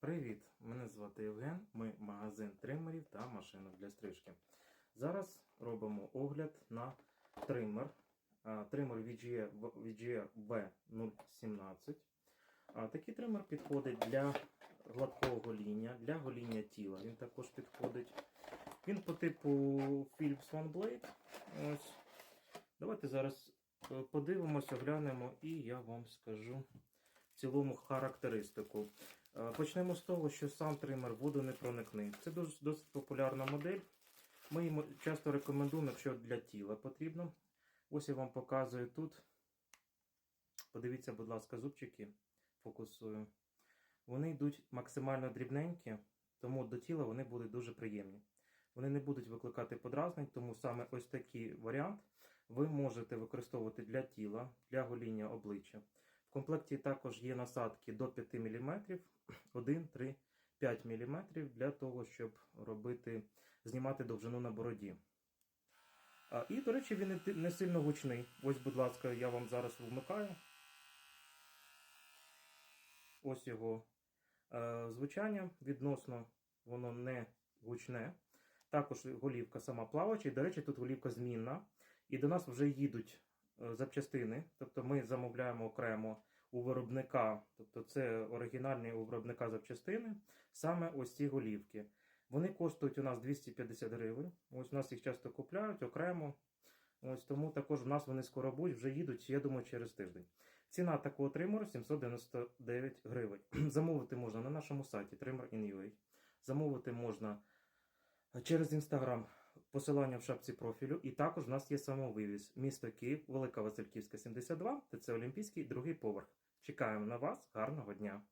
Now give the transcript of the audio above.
Привіт! Мене звати Євген. Ми магазин тримерів та машинок для стрижки. Зараз робимо огляд на тример. Тример VGE V017. Такий тример підходить для гладкого гоління, для гоління тіла. Він також підходить. Він по типу Philips One Blade. Ось. Давайте зараз е, подивимося, оглянемо і я вам скажу цілому характеристику. Е, Почнемо з того, що сам тример водонепроникний. Це досить, популярна модель. Ми їм часто рекомендуємо, якщо для тіла потрібно. Ось я вам показую тут. Подивіться, будь ласка, зубчики. Фокусую. Вони йдуть максимально дрібненькі, тому до тіла вони будуть дуже приємні. Вони не будуть викликати подразнень, тому саме ось такий варіант ви можете використовувати для тіла, для гоління обличчя. В комплекті також є насадки до 5 мм, 1, 3, 5 мм для того, щоб робити, знімати довжину на бороді. І, до речі, він не сильно гучний. Ось, будь ласка, я вам зараз вмикаю. Ось його е, звучання. Відносно воно не гучне. Також голівка сама плавача. І, до речі, тут голівка змінна. І до нас вже їдуть запчастини. Тобто ми замовляємо окремо у виробника, тобто це оригінальні у виробника запчастини, саме ось ці голівки. Вони коштують у нас 250 гривень. Ось у нас їх часто купляють окремо. Ось тому також в нас вони скоро будуть, вже їдуть, я думаю, через тиждень. Ціна такого тримеру 799 гривень. Замовити можна на нашому сайті trimmer.in.ua. Замовити можна через інстаграм посилання в шапці профілю. І також в нас є самовивіз. Місто Київ, Велика Васильківська, 72, ТЦ Олімпійський, другий поверх. Чекаємо на вас. Гарного дня!